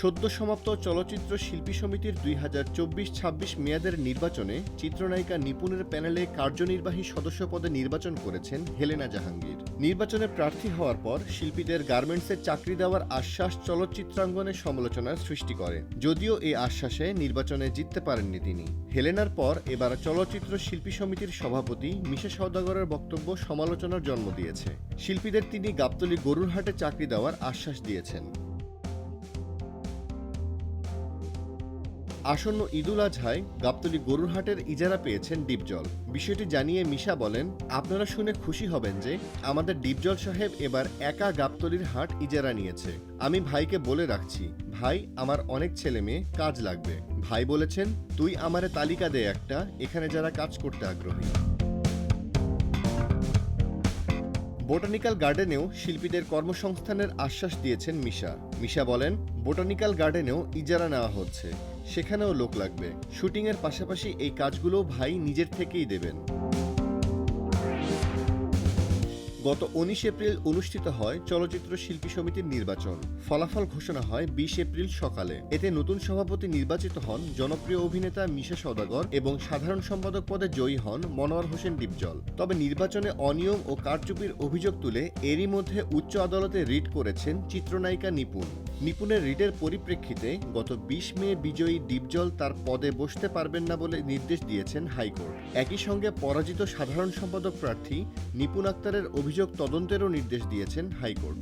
সদ্য সমাপ্ত চলচ্চিত্র শিল্পী সমিতির দুই হাজার চব্বিশ ছাব্বিশ মেয়াদের নির্বাচনে চিত্রনায়িকা নিপুণের প্যানেলে কার্যনির্বাহী সদস্য পদে নির্বাচন করেছেন হেলেনা জাহাঙ্গীর। নির্বাচনে প্রার্থী হওয়ার পর শিল্পীদের গার্মেন্টসে চাকরি দেওয়ার আশ্বাস চলচ্চিত্রাঙ্গনে সমালোচনার সৃষ্টি করে। যদিও এই আশ্বাসে নির্বাচনে জিততে পারেননি তিনি। হেলেনার পর এবার চলচ্চিত্র শিল্পী সমিতির সভাপতি মিশা সওদাগরের বক্তব্য সমালোচনার জন্ম দিয়েছে। শিল্পীদের তিনি গাবতলী গরুরহাটে চাকরি দেওয়ার আশ্বাস দিয়েছেন। আসন্ন ঈদুল আজহায় গাবতলী গরুর হাটের ইজারা পেয়েছেন ডিপজল। বিষয়টি জানিয়ে মিশা বলেন, আপনারা শুনে খুশি হবেন যে আমাদের ডিপজল সাহেব এবার একা গাবতলির হাট ইজারা নিয়েছে। আমি ভাইকে বলে রাখছি, ভাই আমার অনেক ছেলে মেয়ে, কাজ লাগবে। ভাই বলেছেন, তুই আমারে তালিকা দে একটা, এখানে যারা কাজ করতে আগ্রহী। বোটানিক্যাল গার্ডেনেও শিল্পীদের কর্মসংস্থানের আশ্বাস দিয়েছেন মিশা। মিশা বলেন, বোটানিক্যাল গার্ডেনেও ইজারা নেওয়া হচ্ছে। সেখানেও লোক লাগবে। শুটিংয়ের পাশাপাশি এই কাজগুলো ভাই নিজের থেকেই দেবেন। গত উনিশ এপ্রিল অনুষ্ঠিত হয় চলচ্চিত্র শিল্পী সমিতির নির্বাচন। ফলাফল ঘোষণা হয় বিশ এপ্রিল সকালে। এতে নতুন সভাপতি নির্বাচিত হন জনপ্রিয় অভিনেতা মিশা সদাগর এবং সাধারণ সম্পাদক পদে জয়ী হন মনোয়ার হোসেন ডিপজল। তবে নির্বাচনে অনিয়ম ও কারচুপির অভিযোগ তুলে এরই মধ্যে উচ্চ আদালতে রিট করেছেন চিত্রনায়িকা নিপুণ। নিপুণের রিটের পরিপ্রেক্ষিতে গত বিশ মে বিজয়ী ডিপজল তার পদে বসতে পারবেন না বলে নির্দেশ দিয়েছেন হাইকোর্ট। একই সঙ্গে পরাজিত সাধারণ সম্পাদক প্রার্থী নিপুণ আক্তারের অভিযোগ তদন্তেরও নির্দেশ দিয়েছেন হাইকোর্ট।